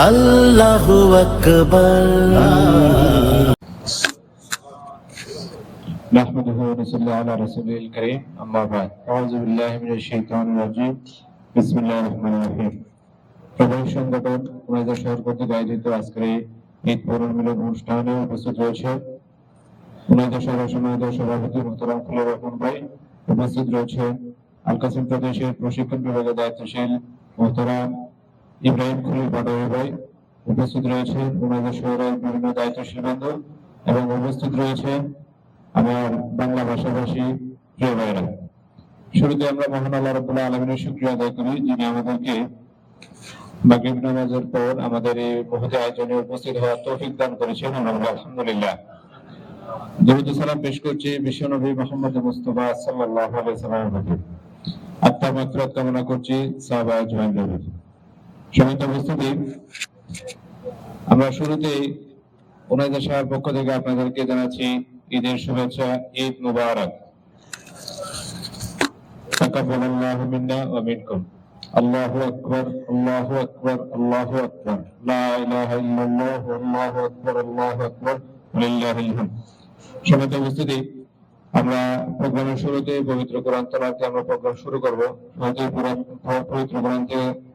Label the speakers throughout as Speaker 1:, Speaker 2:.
Speaker 1: আল্লাহু আকবার
Speaker 2: نحمده ونصلي على رسوله الكريم أما بعد أعوذ بالله من الشيطان الرجيم بسم الله الرحمن الرحيم প্রবাসী সংগঠন ওনাদের শহর কর্তৃক আয়োজিত আজকের এই ঈদ পূরণ মিলন অনুষ্ঠানে উপস্থিত রয়েছে ওনাদের শহর সমাজের সভাপতি মোহতারাম খুলের রহমান ভাই উপস্থিত রয়েছে আল কাসিম প্রদেশের প্রশিক্ষণ বিভাগের দায়িত্বশীল মোহতারাম ইব্রাহিম খলিল পাটোয়ারি ভাই উপস্থিত রয়েছে শহরের বিভিন্ন দায়িত্বশীলবৃন্দ এবং উপস্থিত রয়েছে আমার বাংলা ভাষাভাষী প্রিয় ভাইরা শুরুতে আমরা মহান রাব্বুল আলামিনের শুকরিয়া আদায় করি, যিনি আমাদেরকে মাগরিব নামাজের পর আমাদের এই মহৎ আয়োজনে উপস্থিত হওয়ার তৌফিক দান করেছেন আলহামদুলিল্লাহ দরুদ সালাম পেশ করছি বিশ্বনবী মুহাম্মদ মুস্তাফা সাল্লাল্লাহু আলাইহি সাল্লামের প্রতি। কামনা করছি সমিত উপস্থিতি। আমরা শুরুতেই ওনাদের সাহের পক্ষ থেকে আপনাদেরকে জানাচ্ছি ঈদের শুভেচ্ছা, ঈদ মুবারক। উপস্থিতি। আমরা প্রোগ্রামের শুরুতে পবিত্র কোরআন তেলাওয়াতে আমরা প্রোগ্রাম শুরু করব। শুরুতে পবিত্র কোরআন থেকে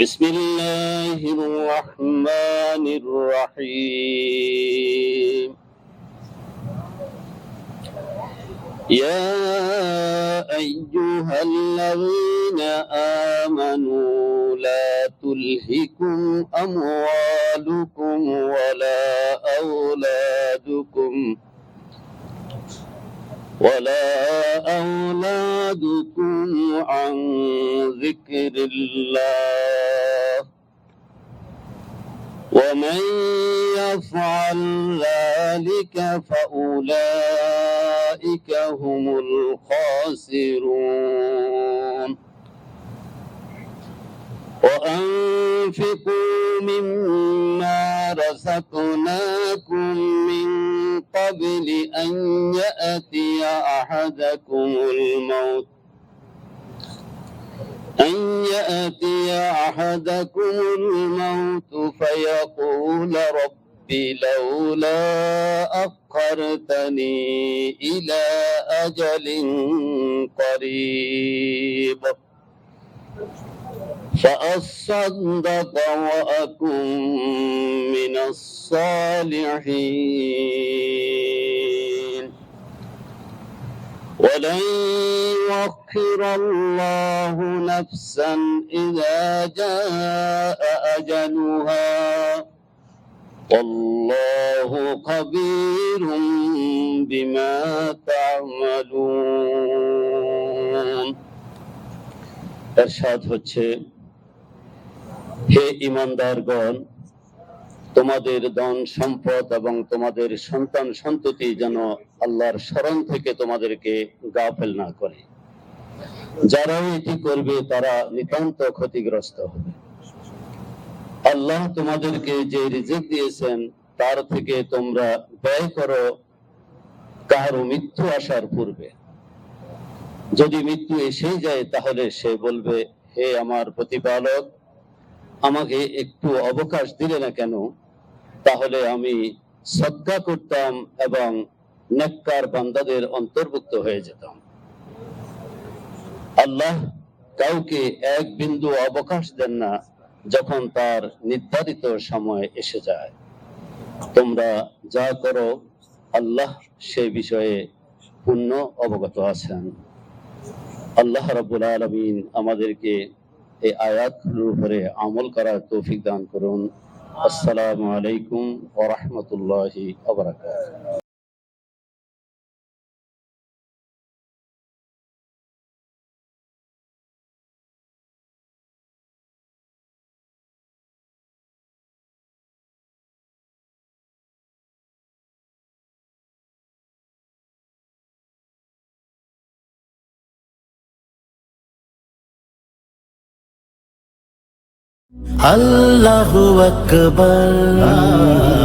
Speaker 3: بسم الله الرحمن الرحيم. يا أيها الذين آمنوا لا تلهكم أموالكم ولا أولادكم ولا أولادكم عن ذكر الله ومن يفعل ذلك فأولئك هم الخاسرون. وأنفقوا مما رزقناكم من قبل أن يأتي أحدكم الموت يأتي أحدكم الموت فيقول رب لولا أخرتني إلى أجل قريب. فأصدق وأكن من الصالحين. ولن يؤخر الله نفسا إذا جاء أجلها والله خبير بما تعملون এরশাদ হচ্ছে হে ইমানদারগণ তোমাদের ধন সম্পদ এবং তোমাদের সন্তান সন্ততি যেন আল্লাহর স্মরণ থেকে তোমাদেরকে গাফেল না করে যারা এটি করবে, তারা নিতান্ত ক্ষতিগ্রস্ত হবে। আল্লাহ তোমাদেরকে যে রিজিক দিয়েছেন, তার থেকে তোমরা ব্যয় করো কারও মৃত্যু আসার পূর্বে। যদি মৃত্যু এসেই যায়, তাহলে সে বলবে, হে আমার প্রতিপালক, আমাকে একটু অবকাশ দিলে না কেন? তাহলে আমি সদ্গা করতাম এবং নেককার বান্দাদের অন্তর্ভুক্ত হয়ে যেতাম। আল্লাহ কাউকে এক বিন্দু অবকাশ দেন না যখন তার নির্ধারিত সময় এসে যায়। তোমরা যা করো, আল্লাহ সে বিষয়ে পূর্ণ অবগত আছেন। আল্লাহ রাব্বুল আলামিন আমাদেরকে এই আয়াতগুলোর উপরে আমল করার তৌফিক দান করুন। আসসালামু আলাইকুম ওয়া রাহমাতুল্লাহি
Speaker 1: আল্লাহু আকবার।